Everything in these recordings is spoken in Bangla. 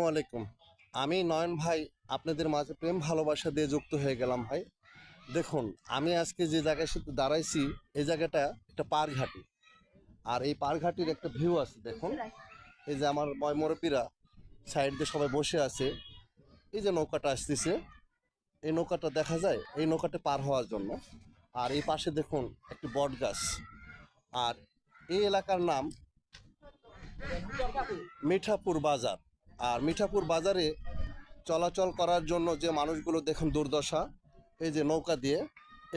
আসসালামু আলাইকুম। আমি নয়ন ভাই, আপনাদের মাঝে প্রেম ভালোবাসা দিয়ে যুক্ত হয়ে গেলাম ভাই। দেখুন, আমি আজকে যে জায়গায় সাথে দাঁড়াইছি, এই জায়গাটা একটা পার ঘাটি আর এই পার ঘাটির একটা ভিউ আছে, দেখুন। এই যে আমার ময়মরপিরা সাইড দিয়ে সবাই বসে আছে। এই যে নৌকাটা আসতেছে, এই নৌকাটা দেখা যায়? এই নৌকাটা পার হওয়ার জন্য। আর এই পাশে দেখুন, একটি বট গাছ আর এই এলাকার নাম মিঠাপুর বাজার। আর মিঠাপুর বাজারে চলাচল করার জন্য যে মানুষগুলো দেখুন দুর্দশা, এই যে নৌকা দিয়ে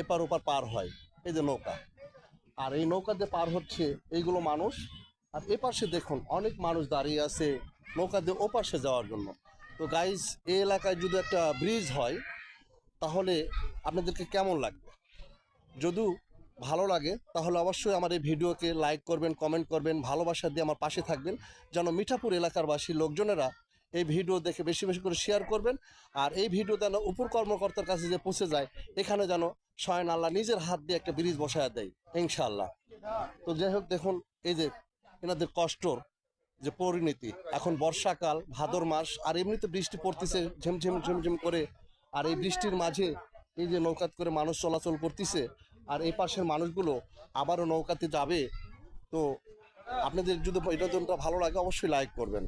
এপার ওপার পার হয়, এই যে নৌকা। আর এই নৌকা দিয়ে পার হচ্ছে এইগুলো মানুষ। আর এপাশে দেখুন অনেক মানুষ দাঁড়িয়ে আছে নৌকা দিয়ে ওপাশে যাওয়ার জন্য। তো গাইজ এই এলাকায় যদি একটা ব্রিজ হয়, তাহলে আপনাদেরকে কেমন লাগবে? যদিও ভালো লাগে, তাহলে অবশ্যই আমার এই ভিডিওকে লাইক করবেন কমেন্ট করবেন, ভালোবাসা দিয়ে আমার পাশে থাকবেন। যেন মিঠাপুর এলাকারবাসী লোকজনেরা এই ভিডিও দেখে বেশি বেশি করে শেয়ার করবেন আর এই ভিডিও যেন উপর কর্মকর্তার কাছে যে পৌঁছে যায়, এখানে যেন স্বয়ং আল্লাহ নিজের হাত দিয়ে একটা ব্রিজ বসায় দেয়, ইনশাআল্লাহ। তো যাই হোক, দেখুন, এই যে এনাদের কষ্টর যে পরিণতি, এখন বর্ষাকাল, ভাদর মাস, আর এমনিতে বৃষ্টি পড়তেছে, ঝিমঝিম ঝিমঝিম করে, আর এই বৃষ্টির মাঝে এই যে নৌকাত করে মানুষ চলাচল করতেছে আর এই পাশের মানুষগুলো আবারও নৌকাতে যাবে। তো আপনাদের যদি এটা ভালো লাগে, অবশ্যই লাইক করবেন।